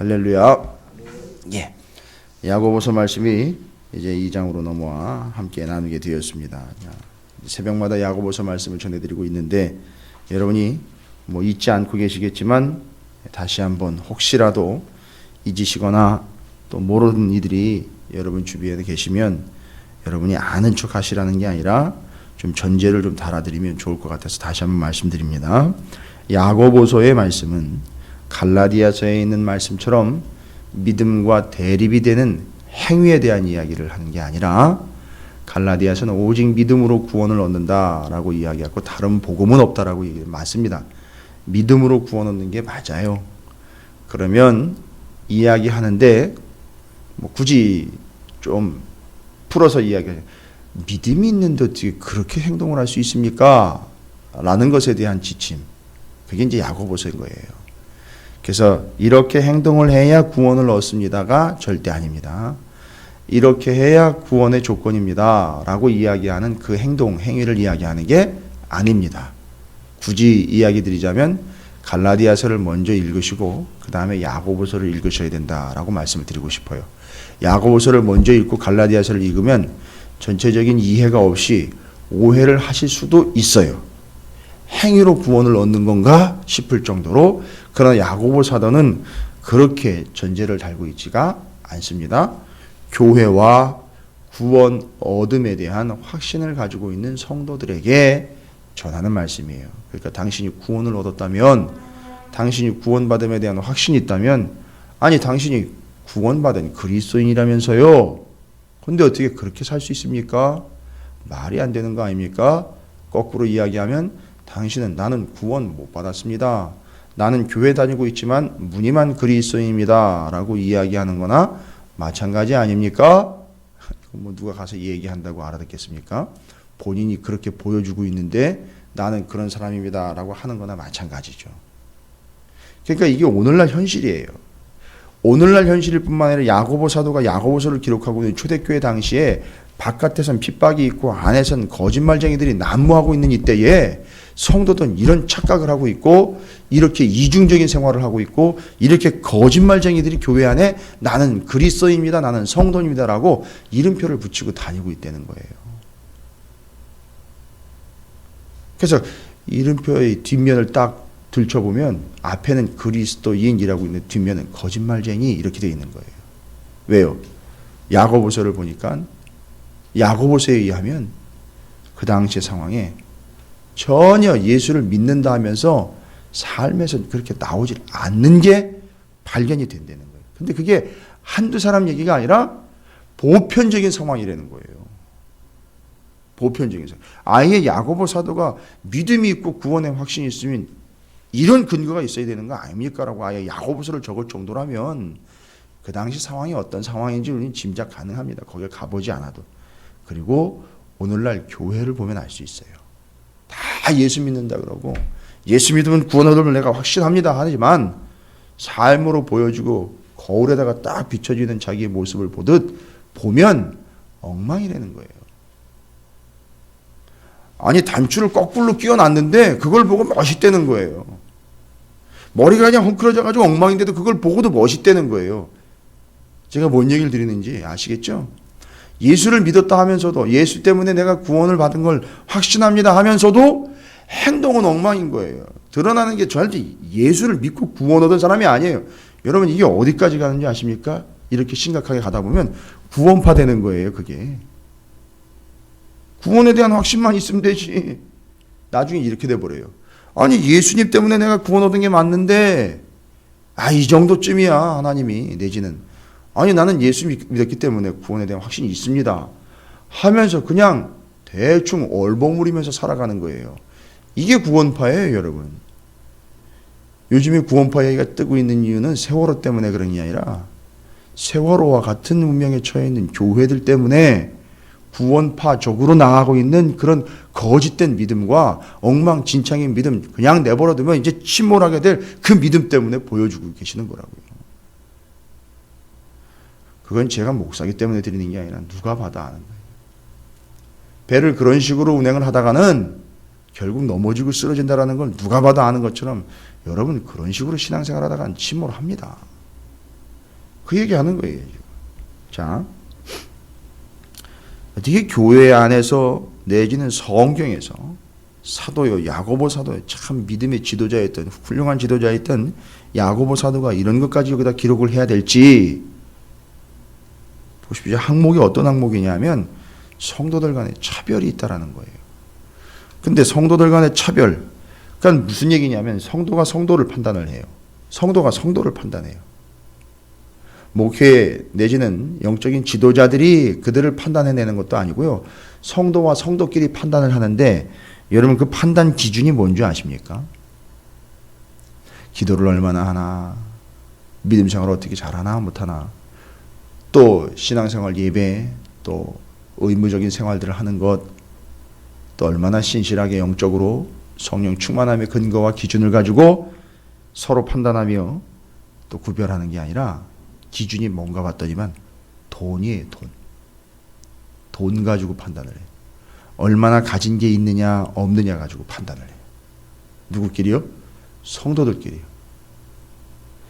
할렐루야. 예. 야고보서 말씀이 이제 2장으로 넘어와 함께 나누게 되었습니다. 자, 새벽마다 야고보서 말씀을 전해드리고 있는데 여러분이 뭐 잊지 않고 계시겠지만 다시 한번 혹시라도 잊으시거나 또 모르는 이들이 여러분 주변에 계시면 여러분이 아는 척 하시라는 게 아니라 좀 전제를 좀 달아드리면 좋을 것 같아서 다시 한번 말씀드립니다. 야고보서의 말씀은 갈라디아서에 있는 말씀처럼 믿음과 대립이 되는 행위에 대한 이야기를 하는 게 아니라 갈라디아서는 오직 믿음으로 구원을 얻는다라고 이야기하고 다른 복음은 없다라고 얘기 맞습니다. 믿음으로 구원 얻는 게 맞아요. 그러면 이야기하는데 뭐 굳이 좀 풀어서 이야기해 믿음이 있는데 어떻게 그렇게 행동을 할 수 있습니까? 라는 것에 대한 지침. 그게 이제 야고보서인 거예요. 그래서 이렇게 행동을 해야 구원을 얻습니다가 절대 아닙니다. 이렇게 해야 구원의 조건입니다. 라고 이야기하는 그 행동, 행위를 이야기하는 게 아닙니다. 굳이 이야기 드리자면 갈라디아서를 먼저 읽으시고 그 다음에 야고보서를 읽으셔야 된다라고 말씀을 드리고 싶어요. 야고보서를 먼저 읽고 갈라디아서를 읽으면 전체적인 이해가 없이 오해를 하실 수도 있어요. 행위로 구원을 얻는 건가 싶을 정도로 그러나 야고보 사도는 그렇게 전제를 달고 있지가 않습니다. 교회와 구원 얻음에 대한 확신을 가지고 있는 성도들에게 전하는 말씀이에요. 그러니까 당신이 구원을 얻었다면 당신이 구원받음에 대한 확신이 있다면 아니 당신이 구원받은 그리스도인이라면서요. 근데 어떻게 그렇게 살 수 있습니까? 말이 안 되는 거 아닙니까? 거꾸로 이야기하면 당신은 나는 구원 못 받았습니다. 나는 교회 다니고 있지만 무늬만 그리스도인입니다. 라고 이야기하는 거나 마찬가지 아닙니까? 뭐 누가 가서 얘기한다고 알아듣겠습니까? 본인이 그렇게 보여주고 있는데 나는 그런 사람입니다. 라고 하는 거나 마찬가지죠. 그러니까 이게 오늘날 현실이에요. 오늘날 현실일 뿐만 아니라 야고보 사도가 야고보서를 기록하고 있는 초대교회 당시에 바깥에선 핍박이 있고 안에선 거짓말쟁이들이 난무하고 있는 이때에 성도들은 이런 착각을 하고 있고 이렇게 이중적인 생활을 하고 있고 이렇게 거짓말쟁이들이 교회 안에 나는 그리스도입니다. 나는 성도입니다라고 이름표를 붙이고 다니고 있다는 거예요. 그래서 이름표의 뒷면을 딱 들춰보면 앞에는 그리스도인이라고 있는 뒷면은 거짓말쟁이 이렇게 되어 있는 거예요. 왜요? 야고보서를 보니까 야고보서에 의하면 그 당시의 상황에 전혀 예수를 믿는다 하면서 삶에서 그렇게 나오질 않는 게 발견이 된다는 거예요. 근데 그게 한두 사람 얘기가 아니라 보편적인 상황이라는 거예요. 보편적인 상황. 아예 야고보 사도가 믿음이 있고 구원의 확신이 있으면 이런 근거가 있어야 되는 거 아닙니까라고 아예 야고보서를 적을 정도라면 그 당시 상황이 어떤 상황인지 우리는 짐작 가능합니다. 거기에 가보지 않아도. 그리고 오늘날 교회를 보면 알 수 있어요. 다 예수 믿는다 그러고 예수 믿으면 구원 얻음을 내가 확신합니다 하지만 삶으로 보여주고 거울에다가 딱 비춰지는 자기의 모습을 보듯 보면 엉망이라는 거예요. 아니 단추를 거꾸로 끼워놨는데 그걸 보고 멋있다는 거예요. 머리가 그냥 헝클어져 가지고 엉망인데도 그걸 보고도 멋있다는 거예요. 제가 뭔 얘기를 드리는지 아시겠죠? 예수를 믿었다 하면서도 예수 때문에 내가 구원을 받은 걸 확신합니다 하면서도 행동은 엉망인 거예요. 드러나는 게 절대 예수를 믿고 구원 얻은 사람이 아니에요. 여러분 이게 어디까지 가는지 아십니까? 이렇게 심각하게 가다 보면 구원파 되는 거예요, 그게. 구원에 대한 확신만 있으면 되지. 나중에 이렇게 돼 버려요. 아니 예수님 때문에 내가 구원 얻은 게 맞는데 아 이 정도쯤이야 하나님이 내지는 아니 나는 예수 믿었기 때문에 구원에 대한 확신이 있습니다. 하면서 그냥 대충 얼버무리면서 살아가는 거예요. 이게 구원파예요, 여러분. 요즘에 구원파 얘기가 뜨고 있는 이유는 세월호 때문에 그런 게 아니라 세월호와 같은 운명에 처해 있는 교회들 때문에 구원파적으로 나가고 있는 그런 거짓된 믿음과 엉망진창인 믿음 그냥 내버려두면 이제 침몰하게 될 그 믿음 때문에 보여주고 계시는 거라고요. 그건 제가 목사기 때문에 드리는 게 아니라 누가 봐도 아는 거예요. 배를 그런 식으로 운행을 하다가는 결국 넘어지고 쓰러진다라는 걸 누가 봐도 아는 것처럼 여러분 그런 식으로 신앙생활 하다가는 침몰합니다. 그 얘기하는 거예요. 자, 어떻게 교회 안에서 내지는 성경에서 사도요 야고보 사도요 참 믿음의 지도자였던 훌륭한 지도자였던 야고보 사도가 이런 것까지 여기다 기록을 해야 될지 보십시오. 항목이 어떤 항목이냐면 성도들 간에 차별이 있다라는 거예요. 근데 성도들 간의 차별, 그러니까 무슨 얘기냐면 성도가 성도를 판단을 해요. 성도가 성도를 판단해요. 목회 내지는 영적인 지도자들이 그들을 판단해내는 것도 아니고요. 성도와 성도끼리 판단을 하는데 여러분 그 판단 기준이 뭔지 아십니까? 기도를 얼마나 하나, 믿음 생활을 어떻게 잘하나 못하나, 또 신앙생활 예배, 또 의무적인 생활들을 하는 것, 또 얼마나 신실하게 영적으로 성령 충만함의 근거와 기준을 가지고 서로 판단하며 또 구별하는 게 아니라 기준이 뭔가 봤더니만 돈이에요, 돈. 돈 가지고 판단을 해요. 얼마나 가진 게 있느냐, 없느냐 가지고 판단을 해요. 누구끼리요? 성도들끼리요.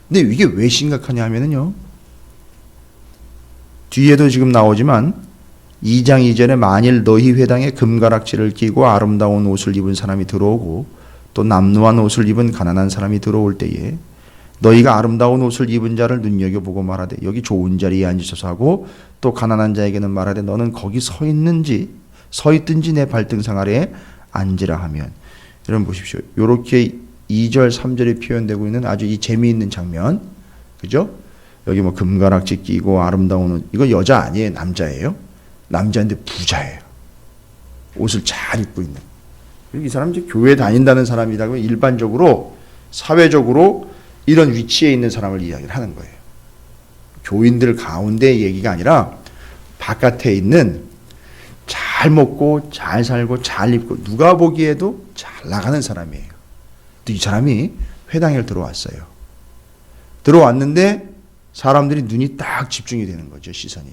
근데 이게 왜 심각하냐 하면은요. 뒤에도 지금 나오지만 2장 이전에 만일 너희 회당에 금가락지를 끼고 아름다운 옷을 입은 사람이 들어오고 또 남루한 옷을 입은 가난한 사람이 들어올 때에 너희가 아름다운 옷을 입은 자를 눈여겨보고 말하되 여기 좋은 자리에 앉으셔서 하고 또 가난한 자에게는 말하되 너는 거기 서 있는지 서 있든지 내 발등상 아래에 앉으라 하면 여러분 보십시오. 요렇게 2절 3절에 표현되고 있는 아주 이 재미있는 장면 그죠? 여기 뭐 금가락지 끼고 아름다운 옷. 이거 여자 아니에요? 남자예요? 남자인데 부자예요. 옷을 잘 입고 있는. 이 사람 이제 교회 다닌다는 사람이라고 일반적으로 사회적으로 이런 위치에 있는 사람을 이야기를 하는 거예요. 교인들 가운데 얘기가 아니라 바깥에 있는 잘 먹고 잘 살고 잘 입고 누가 보기에도 잘 나가는 사람이에요. 이 사람이 회당에 들어왔어요. 들어왔는데 사람들이 눈이 딱 집중이 되는 거죠, 시선이.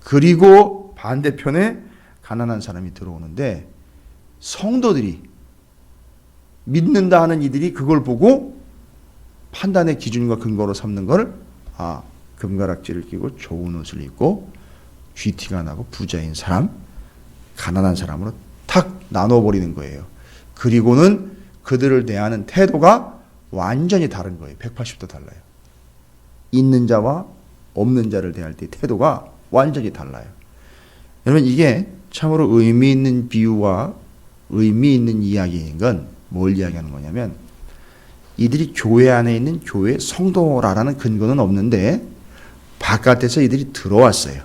그리고 반대편에 가난한 사람이 들어오는데 성도들이 믿는다 하는 이들이 그걸 보고 판단의 기준과 근거로 삼는 걸 아, 금가락지를 끼고 좋은 옷을 입고 GT가 나고 부자인 사람, 가난한 사람으로 탁 나눠버리는 거예요. 그리고는 그들을 대하는 태도가 완전히 다른 거예요. 180도 달라요. 있는 자와 없는 자를 대할 때 태도가 완전히 달라요. 여러분 이게 참으로 의미 있는 비유와 의미 있는 이야기인 건 뭘 이야기하는 거냐면 이들이 교회 안에 있는 교회 성도라라는 근거는 없는데 바깥에서 이들이 들어왔어요.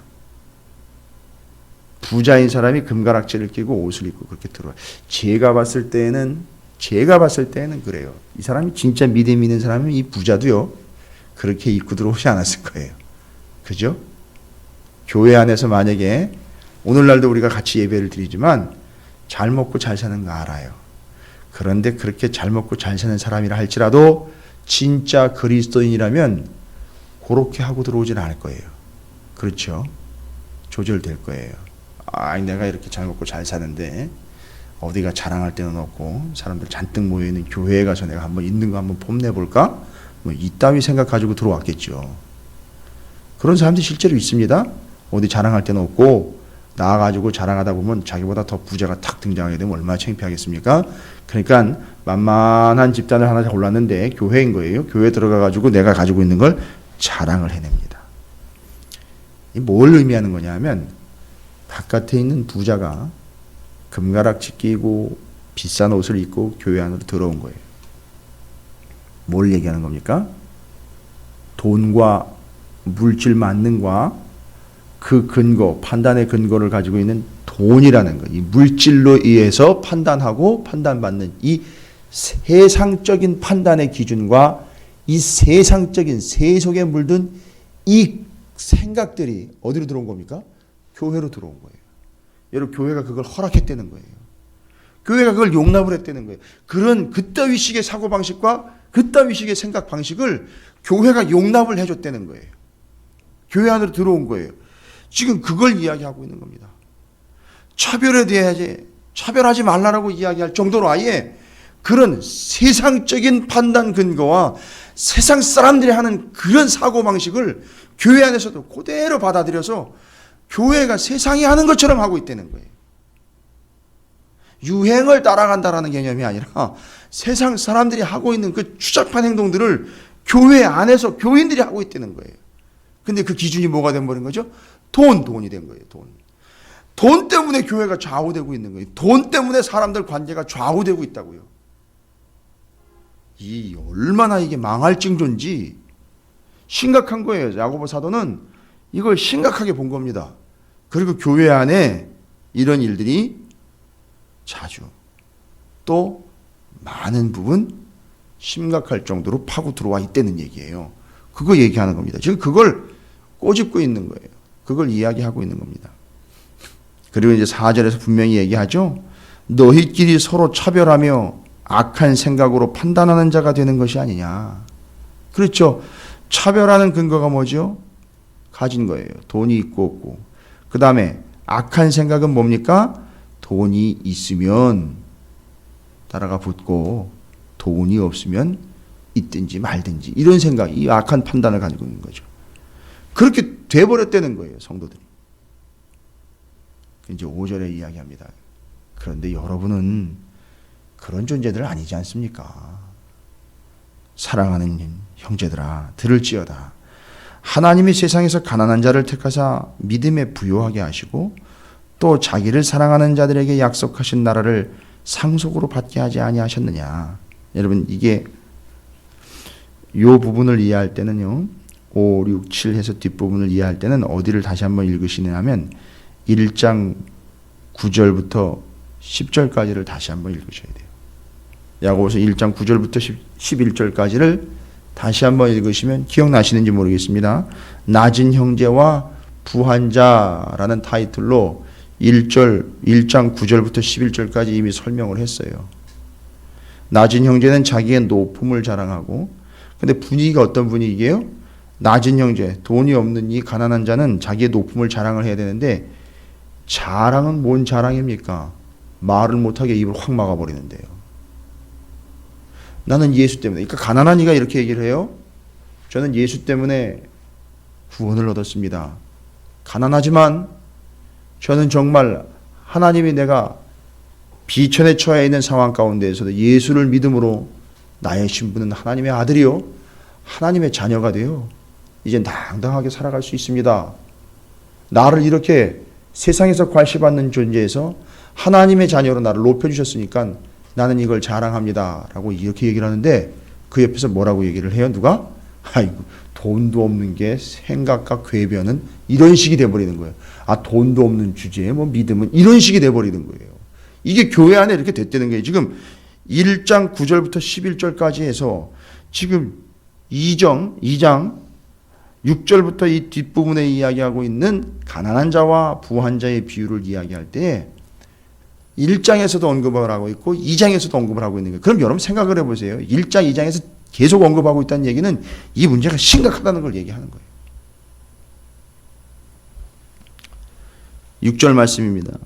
부자인 사람이 금가락지를 끼고 옷을 입고 그렇게 들어와요. 제가 봤을 때는 제가 봤을 때는 그래요. 이 사람이 진짜 믿음 있는 사람은 이 부자도요. 그렇게 입고 들어오지 않았을 거예요. 그죠? 교회 안에서 만약에 오늘날도 우리가 같이 예배를 드리지만 잘 먹고 잘 사는 거 알아요. 그런데 그렇게 잘 먹고 잘 사는 사람이라 할지라도 진짜 그리스도인이라면 그렇게 하고 들어오진 않을 거예요. 그렇죠? 조절될 거예요. 아, 내가 이렇게 잘 먹고 잘 사는데 어디가 자랑할 데는 없고 사람들 잔뜩 모여 있는 교회에 가서 내가 한번 있는 거 한번 뽐내 볼까? 뭐 이따위 생각 가지고 들어왔겠죠. 그런 사람들이 실제로 있습니다. 어디 자랑할 데는 없고 나와가지고 자랑하다 보면 자기보다 더 부자가 탁 등장하게 되면 얼마나 창피하겠습니까? 그러니까 만만한 집단을 하나 골랐는데 교회인 거예요. 교회 들어가가지고 내가 가지고 있는 걸 자랑을 해냅니다. 이뭘 의미하는 거냐면 바깥에 있는 부자가 금가락지 끼고 비싼 옷을 입고 교회 안으로 들어온 거예요. 뭘 얘기하는 겁니까? 돈과 물질 만능과 그 근거, 판단의 근거를 가지고 있는 돈이라는 것, 이 물질로 의해서 판단하고 판단받는 이 세상적인 판단의 기준과 이 세상적인 세속에 물든 이 생각들이 어디로 들어온 겁니까? 교회로 들어온 거예요. 여러분 교회가 그걸 허락했다는 거예요. 교회가 그걸 용납을 했다는 거예요. 그런 그따위식의 사고 방식과 그따위식의 생각 방식을 교회가 용납을 해줬다는 거예요. 교회 안으로 들어온 거예요. 지금 그걸 이야기하고 있는 겁니다. 차별에 대해 차별하지 말라라고 이야기할 정도로 아예 그런 세상적인 판단 근거와 세상 사람들이 하는 그런 사고 방식을 교회 안에서도 그대로 받아들여서 교회가 세상이 하는 것처럼 하고 있다는 거예요. 유행을 따라간다라는 개념이 아니라 세상 사람들이 하고 있는 그 추잡한 행동들을 교회 안에서 교인들이 하고 있다는 거예요. 근데 그 기준이 뭐가 된버린 거죠? 돈, 돈이 된 거예요, 돈. 돈 때문에 교회가 좌우되고 있는 거예요. 돈 때문에 사람들 관계가 좌우되고 있다고요. 이 얼마나 이게 망할 징조인지 심각한 거예요. 야고보 사도는 이걸 심각하게 본 겁니다. 그리고 교회 안에 이런 일들이 자주 또 많은 부분 심각할 정도로 파고 들어와 있다는 얘기예요. 그거 얘기하는 겁니다. 지금 그걸 꼬집고 있는 거예요. 그걸 이야기하고 있는 겁니다. 그리고 이제 4절에서 분명히 얘기하죠. 너희끼리 서로 차별하며 악한 생각으로 판단하는 자가 되는 것이 아니냐. 그렇죠. 차별하는 근거가 뭐죠? 가진 거예요. 돈이 있고 없고. 그 다음에 악한 생각은 뭡니까? 돈이 있으면 따라가 붙고 돈이 없으면 있든지 말든지 이런 생각, 이 악한 판단을 가지고 있는 거죠. 그렇게 돼버렸다는 거예요, 성도들이. 이제 5절에 이야기합니다. 그런데 여러분은 그런 존재들 아니지 않습니까? 사랑하는 형제들아, 들을지어다. 하나님이 세상에서 가난한 자를 택하사 믿음에 부요하게 하시고 또 자기를 사랑하는 자들에게 약속하신 나라를 상속으로 받게 하지 아니하셨느냐. 여러분 이게 요 부분을 이해할 때는요. 5, 6, 7 해서 뒷부분을 이해할 때는 어디를 다시 한번 읽으시냐면 1장 9절부터 10절까지를 다시 한번 읽으셔야 돼요. 야고보서 1장 9절부터 11절까지를 다시 한번 읽으시면 기억나시는지 모르겠습니다. 낮은 형제와 부한 자라는 타이틀로 1절 1장 9절부터 11절까지 이미 설명을 했어요. 낮은 형제는 자기의 높음을 자랑하고 근데 분위기가 어떤 분위기예요? 낮은 형제, 돈이 없는 이 가난한 자는 자기의 높음을 자랑을 해야 되는데 자랑은 뭔 자랑입니까? 말을 못하게 입을 확 막아버리는데요. 나는 예수 때문에. 그러니까 가난한 이가 이렇게 얘기를 해요. 저는 예수 때문에 구원을 얻었습니다. 가난하지만 저는 정말 하나님이 내가 비천에 처해 있는 상황 가운데에서도 예수를 믿음으로 나의 신분은 하나님의 아들이요. 하나님의 자녀가 돼요. 이제 당당하게 살아갈 수 있습니다. 나를 이렇게 세상에서 관심받는 존재에서 하나님의 자녀로 나를 높여주셨으니까 나는 이걸 자랑합니다. 라고 이렇게 얘기를 하는데 그 옆에서 뭐라고 얘기를 해요? 누가? 아이고, 돈도 없는 게 생각과 궤변은 이런 식이 돼버리는 거예요. 아, 돈도 없는 주제에 뭐 믿음은 이런 식이 돼버리는 거예요. 이게 교회 안에 이렇게 됐다는 거예요. 지금 1장 9절부터 11절까지 해서 지금 2정, 2장 6절부터 이 뒷부분에 이야기하고 있는 가난한 자와 부한 자의 비유를 이야기할 때 1장에서도 언급을 하고 있고 2장에서도 언급을 하고 있는 거예요. 그럼 여러분 생각을 해보세요. 1장, 2장에서 계속 언급하고 있다는 얘기는 이 문제가 심각하다는 걸 얘기하는 거예요. 6절 말씀입니다.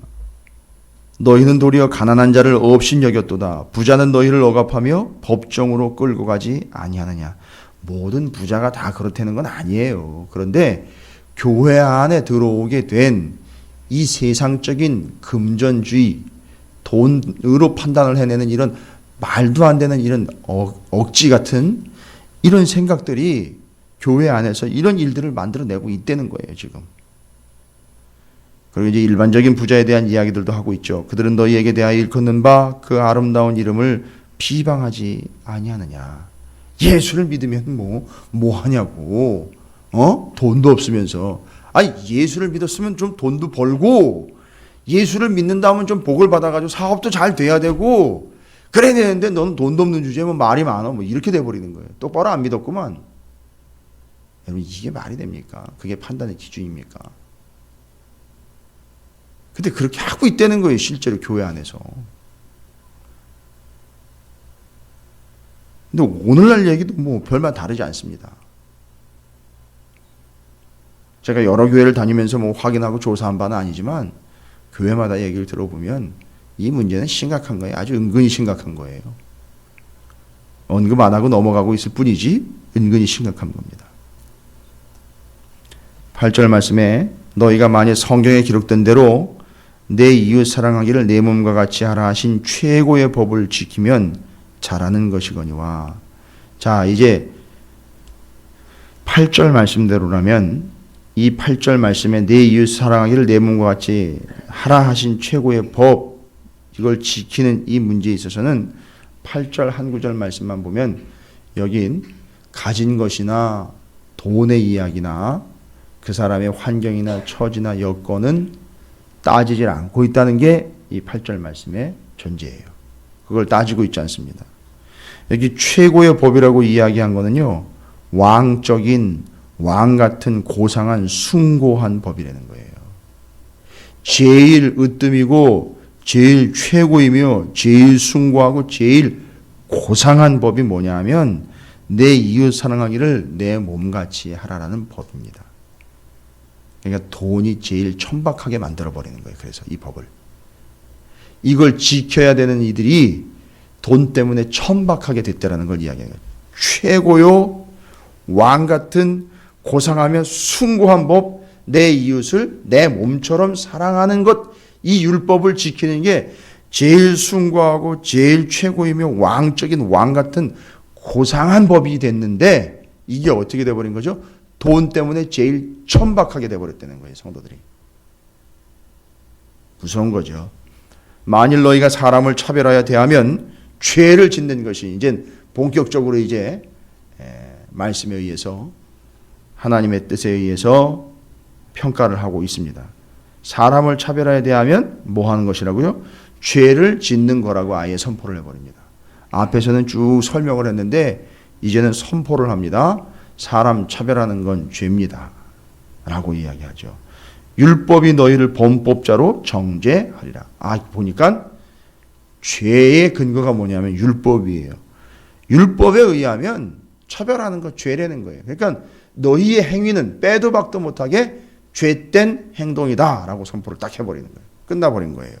너희는 도리어 가난한 자를 없인 여겼도다. 부자는 너희를 억압하며 법정으로 끌고 가지 아니하느냐. 모든 부자가 다 그렇다는 건 아니에요. 그런데 교회 안에 들어오게 된 이 세상적인 금전주의, 돈으로 판단을 해내는 이런 말도 안 되는 이런 억지 같은 이런 생각들이 교회 안에서 이런 일들을 만들어내고 있다는 거예요, 지금. 그리고 이제 일반적인 부자에 대한 이야기들도 하고 있죠. 그들은 너희에게 대하여 일컫는 바 그 아름다운 이름을 비방하지 아니하느냐. 예수를 믿으면 뭐, 뭐 하냐고. 어? 돈도 없으면서. 아니, 예수를 믿었으면 좀 돈도 벌고, 예수를 믿는다면 좀 복을 받아가지고 사업도 잘 돼야 되고, 그래야 되는데 너는 돈도 없는 주제에 뭐 말이 많아. 뭐 이렇게 돼버리는 거예요. 똑바로 안 믿었구만. 여러분, 이게 말이 됩니까? 그게 판단의 기준입니까? 근데 그렇게 하고 있다는 거예요, 실제로 교회 안에서. 근데 오늘날 얘기도 뭐 별반 다르지 않습니다. 제가 여러 교회를 다니면서 뭐 확인하고 조사한 바는 아니지만 교회마다 얘기를 들어보면 이 문제는 심각한 거예요. 아주 은근히 심각한 거예요. 언급 안 하고 넘어가고 있을 뿐이지 은근히 심각한 겁니다. 8절 말씀에 너희가 만일 성경에 기록된 대로 내 이웃 사랑하기를 내 몸과 같이 하라 하신 최고의 법을 지키면 잘하는 것이거니와. 자 이제 8절 말씀대로라면 이 8절 말씀에 내 이웃 사랑하기를 내 몸과 같이 하라 하신 최고의 법 이걸 지키는 이 문제에 있어서는 8절 한 구절 말씀만 보면 여긴 가진 것이나 돈의 이야기나 그 사람의 환경이나 처지나 여건은 따지질 않고 있다는 게 이 8절 말씀의 전제예요. 그걸 따지고 있지 않습니다. 여기 최고의 법이라고 이야기한 거는요. 왕적인 왕 같은 고상한 숭고한 법이라는 거예요. 제일 으뜸이고 제일 최고이며 제일 숭고하고 제일 고상한 법이 뭐냐 하면 내 이웃 사랑하기를 내 몸같이 하라라는 법입니다. 그러니까 돈이 제일 천박하게 만들어 버리는 거예요. 그래서 이 법을 이걸 지켜야 되는 이들이 돈 때문에 천박하게 됐다라는 걸 이야기해요. 최고요 왕 같은 고상하며 숭고한 법, 내 이웃을 내 몸처럼 사랑하는 것, 이 율법을 지키는 게 제일 숭고하고 제일 최고이며 왕적인 왕 같은 고상한 법이 됐는데 이게 어떻게 돼버린 거죠? 돈 때문에 제일 천박하게 돼버렸다는 거예요, 성도들이. 무서운 거죠. 만일 너희가 사람을 차별하여 대하면 죄를 짓는 것이 이제 본격적으로 이제 에, 말씀에 의해서 하나님의 뜻에 의해서 평가를 하고 있습니다. 사람을 차별하여 대하면 뭐 하는 것이라고요? 죄를 짓는 거라고 아예 선포를 해버립니다. 앞에서는 쭉 설명을 했는데 이제는 선포를 합니다. 사람 차별하는 건 죄입니다. 라고 이야기하죠. 율법이 너희를 범법자로 정죄하리라. 아, 보니까 죄의 근거가 뭐냐면 율법이에요. 율법에 의하면 차별하는 거 죄라는 거예요. 그러니까 너희의 행위는 빼도 박도 못하게 죄된 행동이다 라고 선포를 딱 해버리는 거예요. 끝나버린 거예요.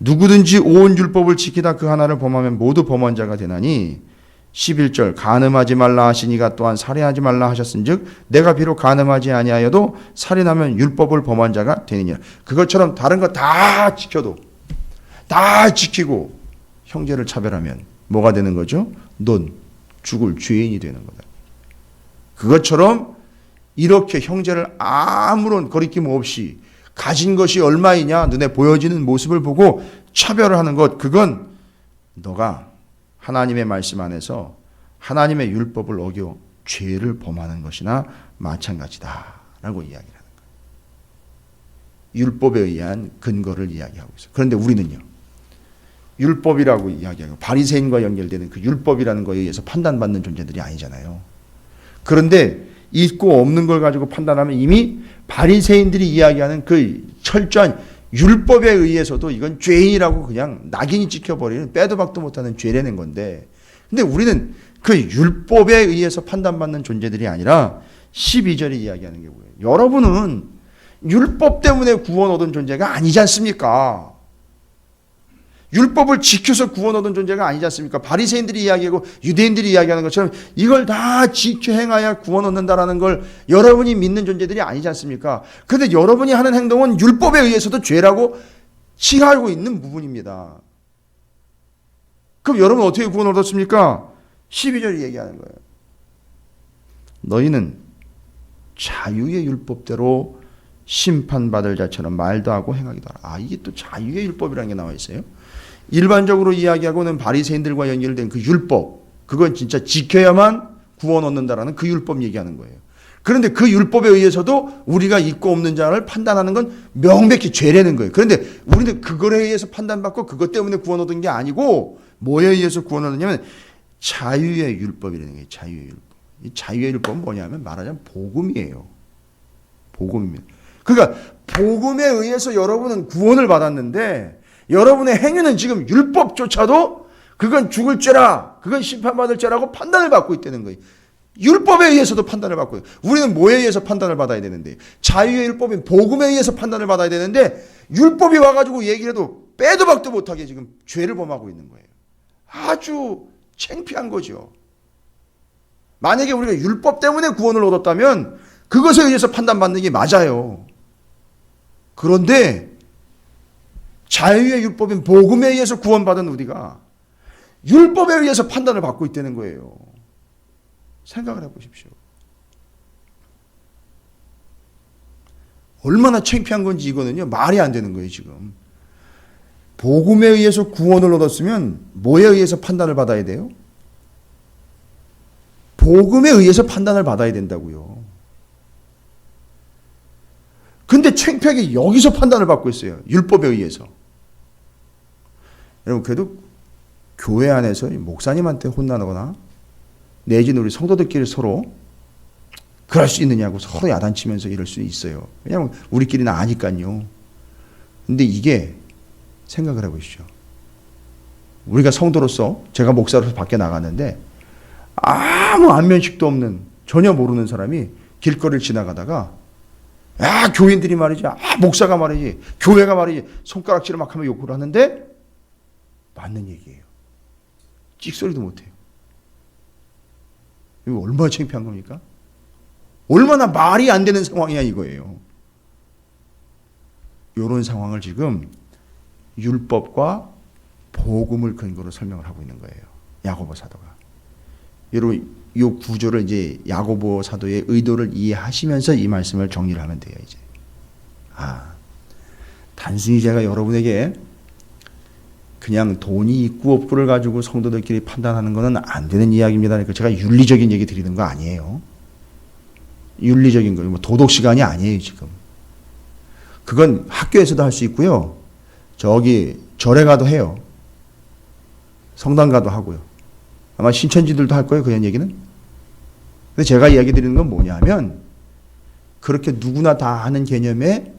누구든지 온 율법을 지키다 그 하나를 범하면 모두 범한 자가 되나니 11절 간음하지 말라 하시니가 또한 살인하지 말라 하셨은즉 내가 비록 간음하지 아니하여도 살인하면 율법을 범한 자가 되느니라. 그것처럼 다른 거 다 지켜도 다 지키고 형제를 차별하면 뭐가 되는 거죠? 넌 죽을 죄인이 되는 거다. 그것처럼 이렇게 형제를 아무런 거리낌 없이 가진 것이 얼마이냐 눈에 보여지는 모습을 보고 차별을 하는 것 그건 너가 하나님의 말씀 안에서 하나님의 율법을 어겨 죄를 범하는 것이나 마찬가지다라고 이야기를 하는 거예요. 율법에 의한 근거를 이야기하고 있어요. 그런데 우리는요. 율법이라고 이야기하고 바리새인과 연결되는 그 율법이라는 거에 의해서 판단받는 존재들이 아니잖아요. 그런데 있고 없는 걸 가지고 판단하면 이미 바리새인들이 이야기하는 그 철저한 율법에 의해서도 이건 죄인이라고 그냥 낙인이 찍혀버리는 빼도 박도 못하는 죄라는 건데 근데 우리는 그 율법에 의해서 판단받는 존재들이 아니라 12절이 이야기하는 게 뭐예요? 여러분은 율법 때문에 구원 얻은 존재가 아니지 않습니까? 율법을 지켜서 구원 얻은 존재가 아니지 않습니까? 바리새인들이 이야기하고 유대인들이 이야기하는 것처럼 이걸 다 지켜 행하여 구원 얻는다라는 걸 여러분이 믿는 존재들이 아니지 않습니까? 근데 여러분이 하는 행동은 율법에 의해서도 죄라고 칭하고 있는 부분입니다. 그럼 여러분 어떻게 구원 얻었습니까? 12절이 얘기하는 거예요. 너희는 자유의 율법대로 심판받을 자처럼 말도 하고 행하기도 하라. 아, 이게 또 자유의 율법이라는 게 나와 있어요. 일반적으로 이야기하고는 바리새인들과 연결된 그 율법, 그건 진짜 지켜야만 구원 얻는다라는 그 율법 얘기하는 거예요. 그런데 그 율법에 의해서도 우리가 있고 없는 자를 판단하는 건 명백히 죄라는 거예요. 그런데 우리는 그거에 의해서 판단받고 그것 때문에 구원 얻은 게 아니고 뭐에 의해서 구원 얻느냐면 자유의 율법이라는 게 자유의 율법. 이 자유의 율법은 뭐냐면 말하자면 복음이에요. 복음입니다. 그러니까 복음에 의해서 여러분은 구원을 받았는데 여러분의 행위는 지금 율법조차도 그건 죽을 죄라, 그건 심판받을 죄라고 판단을 받고 있다는 거예요. 율법에 의해서도 판단을 받고 우리는 뭐에 의해서 판단을 받아야 되는데 자유의 율법인 복음에 의해서 판단을 받아야 되는데 율법이 와가지고 얘기를 해도 빼도 박도 못하게 지금 죄를 범하고 있는 거예요. 아주 창피한 거죠. 만약에 우리가 율법 때문에 구원을 얻었다면 그것에 의해서 판단받는 게 맞아요. 그런데 자유의 율법인 복음에 의해서 구원받은 우리가 율법에 의해서 판단을 받고 있다는 거예요. 생각을 해보십시오. 얼마나 창피한 건지 이거는요 말이 안 되는 거예요 지금. 복음에 의해서 구원을 얻었으면 뭐에 의해서 판단을 받아야 돼요? 복음에 의해서 판단을 받아야 된다고요. 근데 창피하게 여기서 판단을 받고 있어요. 율법에 의해서. 여러분 그래도 교회 안에서 목사님한테 혼나거나 내지는 우리 성도들끼리 서로 그럴 수 있느냐고 서로 야단치면서 이럴 수 있어요. 왜냐하면 우리끼리는 아니까요. 근데 이게 생각을 해보시죠. 우리가 성도로서 제가 목사로서 밖에 나갔는데 아무 안면식도 없는 전혀 모르는 사람이 길거리를 지나가다가 야 교인들이 말이지 아 목사가 말이지 교회가 말이지 손가락질을 막 하면 욕을 하는데 맞는 얘기예요. 찍소리도 못해요. 이거 얼마나 창피한 겁니까? 얼마나 말이 안 되는 상황이야 이거예요. 이런 상황을 지금 율법과 복음을 근거로 설명을 하고 있는 거예요. 야고보 사도가. 여러분 이 구조를 이제 야고보 사도의 의도를 이해하시면서 이 말씀을 정리를 하면 돼요 이제. 아 단순히 제가 여러분에게 그냥 돈이 있고 없고를 가지고 성도들끼리 판단하는 것은 안 되는 이야기입니다. 그러니까 제가 윤리적인 얘기 드리는 거 아니에요. 윤리적인 거예요. 뭐 도덕 시간이 아니에요 지금. 그건 학교에서도 할 수 있고요. 저기 절에 가도 해요. 성당 가도 하고요. 아마 신천지들도 할 거예요. 그런 얘기는. 근데 제가 이야기 드리는 건 뭐냐면 그렇게 누구나 다 하는 개념에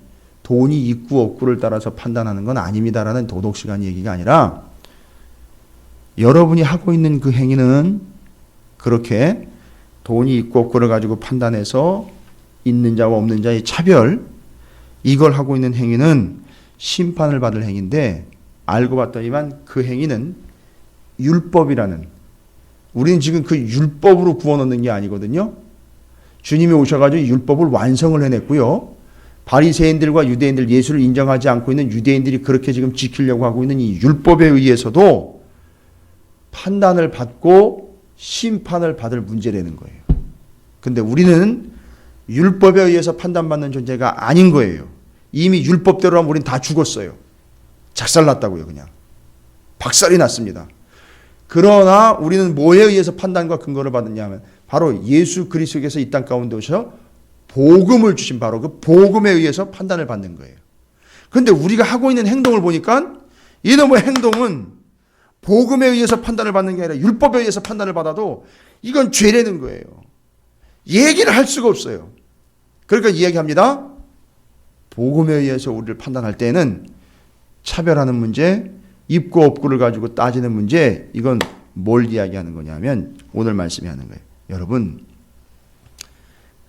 돈이 있고 없고를 따라서 판단하는 건 아닙니다라는 도덕 시간 얘기가 아니라 여러분이 하고 있는 그 행위는 그렇게 돈이 있고 없고를 가지고 판단해서 있는 자와 없는 자의 차별 이걸 하고 있는 행위는 심판을 받을 행위인데 알고 봤더니만 그 행위는 율법이라는 우리는 지금 그 율법으로 구원 얻는 게 아니거든요. 주님이 오셔가지고 율법을 완성을 해냈고요. 바리새인들과 유대인들 예수를 인정하지 않고 있는 유대인들이 그렇게 지금 지키려고 하고 있는 이 율법에 의해서도 판단을 받고 심판을 받을 문제라는 거예요. 근데 우리는 율법에 의해서 판단받는 존재가 아닌 거예요. 이미 율법대로 하면 우린 다 죽었어요. 작살났다고요, 그냥. 박살이 났습니다. 그러나 우리는 뭐에 의해서 판단과 근거를 받느냐 하면 바로 예수 그리스도께서 이 땅 가운데 오셔 복음을 주신 바로 그 복음에 의해서 판단을 받는 거예요. 그런데 우리가 하고 있는 행동을 보니까 이놈의 행동은 복음에 의해서 판단을 받는 게 아니라 율법에 의해서 판단을 받아도 이건 죄라는 거예요. 얘기를 할 수가 없어요. 그러니까 이야기합니다. 복음에 의해서 우리를 판단할 때는 차별하는 문제, 입고 없고를 가지고 따지는 문제, 이건 뭘 이야기하는 거냐면 오늘 말씀이 하는 거예요. 여러분,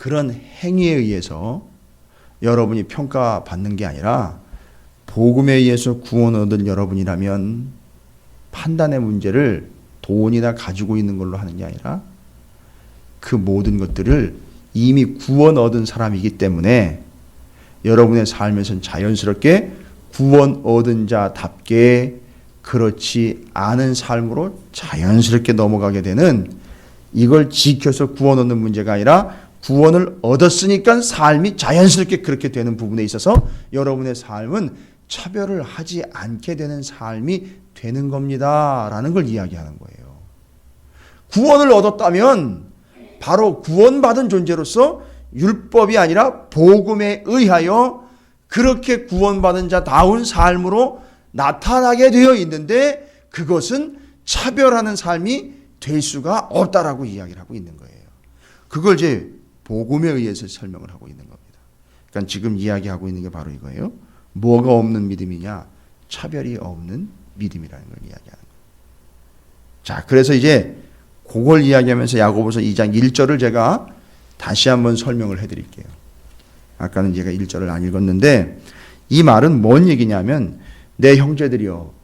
그런 행위에 의해서 여러분이 평가받는 게 아니라 복음에 의해서 구원 얻은 여러분이라면 판단의 문제를 돈이나 가지고 있는 걸로 하는 게 아니라 그 모든 것들을 이미 구원 얻은 사람이기 때문에 여러분의 삶에서는 자연스럽게 구원 얻은 자답게 그렇지 않은 삶으로 자연스럽게 넘어가게 되는 이걸 지켜서 구원 얻는 문제가 아니라 구원을 얻었으니까 삶이 자연스럽게 그렇게 되는 부분에 있어서 여러분의 삶은 차별을 하지 않게 되는 삶이 되는 겁니다. 라는 걸 이야기하는 거예요. 구원을 얻었다면 바로 구원받은 존재로서 율법이 아니라 복음에 의하여 그렇게 구원받은 자다운 삶으로 나타나게 되어 있는데 그것은 차별하는 삶이 될 수가 없다라고 이야기를 하고 있는 거예요. 그걸 이제 복음에 의해서 설명을 하고 있는 겁니다. 그러니까 지금 이야기하고 있는 게 바로 이거예요. 뭐가 없는 믿음이냐? 차별이 없는 믿음이라는 걸 이야기하는 거예요. 자, 그래서 이제 그걸 이야기하면서 야고보서 2장 1절을 제가 다시 한번 설명을 해 드릴게요. 아까는 제가 1절을 안 읽었는데 이 말은 뭔 얘기냐면 내 형제들이여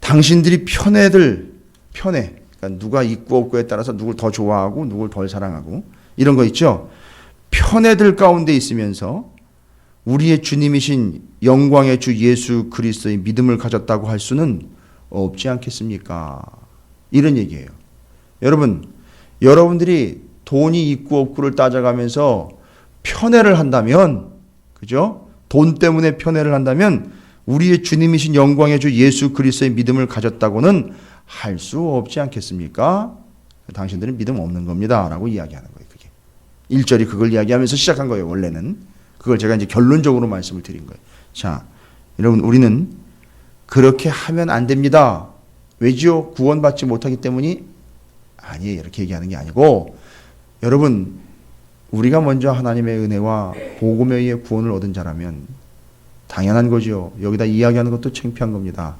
당신들이 편애들 편해. 그러니까 누가 있고 없고에 따라서 누굴 더 좋아하고 누굴 덜 사랑하고 이런 거 있죠. 편애들 가운데 있으면서 우리의 주님이신 영광의 주 예수 그리스도의 믿음을 가졌다고 할 수는 없지 않겠습니까? 이런 얘기예요. 여러분, 여러분들이 돈이 있고 없고를 따져가면서 편애를 한다면, 그죠? 돈 때문에 편애를 한다면 우리의 주님이신 영광의 주 예수 그리스도의 믿음을 가졌다고는 할 수 없지 않겠습니까? 당신들은 믿음 없는 겁니다. 라고 이야기하는 거예요, 그게. 1절이 그걸 이야기하면서 시작한 거예요, 원래는. 그걸 제가 이제 결론적으로 말씀을 드린 거예요. 자, 여러분, 우리는 그렇게 하면 안 됩니다. 왜지요? 구원받지 못하기 때문이 아니에요. 이렇게 얘기하는 게 아니고, 여러분, 우리가 먼저 하나님의 은혜와 복음에 의해 구원을 얻은 자라면 당연한 거죠. 여기다 이야기하는 것도 창피한 겁니다.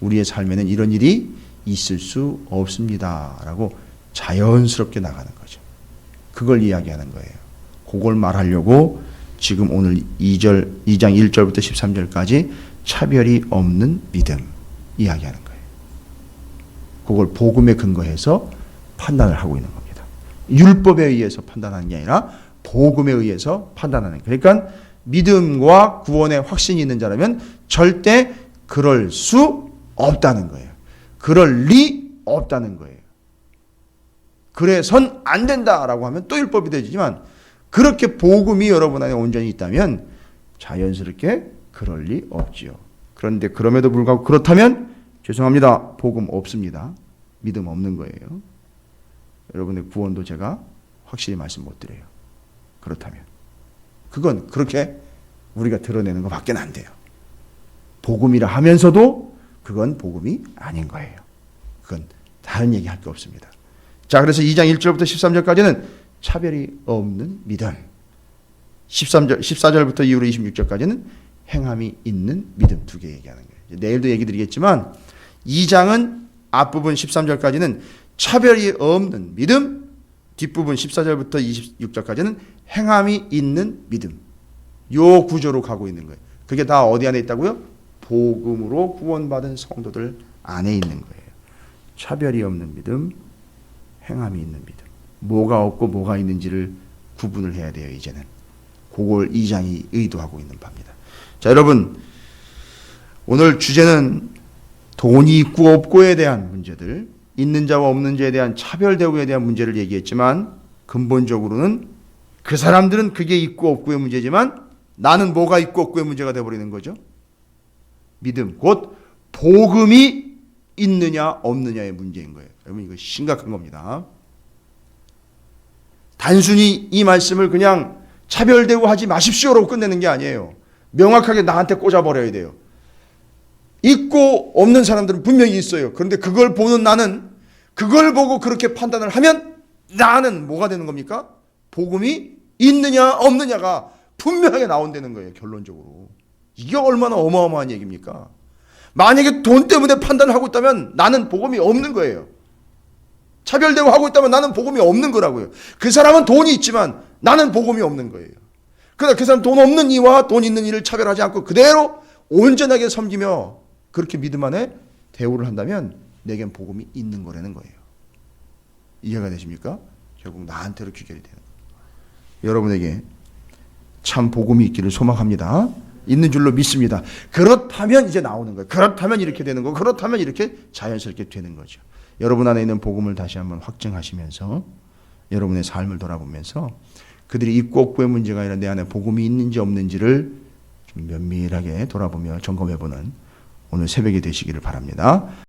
우리의 삶에는 이런 일이 있을 수 없습니다. 라고 자연스럽게 나가는 거죠. 그걸 이야기하는 거예요. 그걸 말하려고 지금 오늘 2절, 2장 1절부터 13절까지 차별이 없는 믿음 이야기하는 거예요. 그걸 복음에 근거해서 판단을 하고 있는 겁니다. 율법에 의해서 판단하는 게 아니라 복음에 의해서 판단하는. 그러니까 믿음과 구원의 확신이 있는 자라면 절대 그럴 수 없다는 거예요. 그럴 리 없다는 거예요. 그래선 안 된다라고 하면 또 율법이 되지만 그렇게 복음이 여러분 안에 온전히 있다면 자연스럽게 그럴 리 없지요. 그런데 그럼에도 불구하고 그렇다면 죄송합니다. 복음 없습니다. 믿음 없는 거예요. 여러분의 구원도 제가 확실히 말씀 못 드려요. 그렇다면 그건 그렇게 우리가 드러내는 것밖에 안 돼요. 복음이라 하면서도 그건 복음이 아닌 거예요. 그건 다른 얘기 할 게 없습니다. 자, 그래서 2장 1절부터 13절까지는 차별이 없는 믿음. 13절, 14절부터 이후로 26절까지는 행함이 있는 믿음 두 개 얘기하는 거예요. 내일도 얘기 드리겠지만 2장은 앞부분 13절까지는 차별이 없는 믿음, 뒷부분 14절부터 26절까지는 행함이 있는 믿음. 요 구조로 가고 있는 거예요. 그게 다 어디 안에 있다고요? 복음으로 구원받은 성도들 안에 있는 거예요. 차별이 없는 믿음, 행함이 있는 믿음. 뭐가 없고 뭐가 있는지를 구분을 해야 돼요, 이제는. 그걸 2장이 의도하고 있는 바입니다. 자, 여러분. 오늘 주제는 돈이 있고 없고에 대한 문제들, 있는 자와 없는 자에 대한 차별 대우에 대한 문제를 얘기했지만 근본적으로는 그 사람들은 그게 있고 없고의 문제지만 나는 뭐가 있고 없고의 문제가 되어버리는 거죠. 믿음, 곧 복음이 있느냐 없느냐의 문제인 거예요. 여러분 이거 심각한 겁니다. 단순히 이 말씀을 그냥 차별 대우 하지 마십시오라고 끝내는 게 아니에요. 명확하게 나한테 꽂아버려야 돼요. 있고 없는 사람들은 분명히 있어요. 그런데 그걸 보는 나는 그걸 보고 그렇게 판단을 하면 나는 뭐가 되는 겁니까? 복음이 있느냐 없느냐가 분명하게 나온다는 거예요. 결론적으로. 이게 얼마나 어마어마한 얘기입니까? 만약에 돈 때문에 판단을 하고 있다면 나는 복음이 없는 거예요. 차별되고 하고 있다면 나는 복음이 없는 거라고요. 그 사람은 돈이 있지만 나는 복음이 없는 거예요. 그러나 그 사람 돈 없는 이와 돈 있는 이를 차별하지 않고 그대로 온전하게 섬기며 그렇게 믿음 안에 대우를 한다면 내겐 복음이 있는 거라는 거예요. 이해가 되십니까? 결국 나한테로 귀결이 되는 거예요. 여러분에게 참 복음이 있기를 소망합니다. 있는 줄로 믿습니다. 그렇다면 이제 나오는 거예요. 그렇다면 이렇게 되는 거. 그렇다면 이렇게 자연스럽게 되는 거죠. 여러분 안에 있는 복음을 다시 한번 확증하시면서 여러분의 삶을 돌아보면서 그들이 있고 없고의 문제가 아니라 내 안에 복음이 있는지 없는지를 좀 면밀하게 돌아보며 점검해보는 오늘 새벽이 되시기를 바랍니다.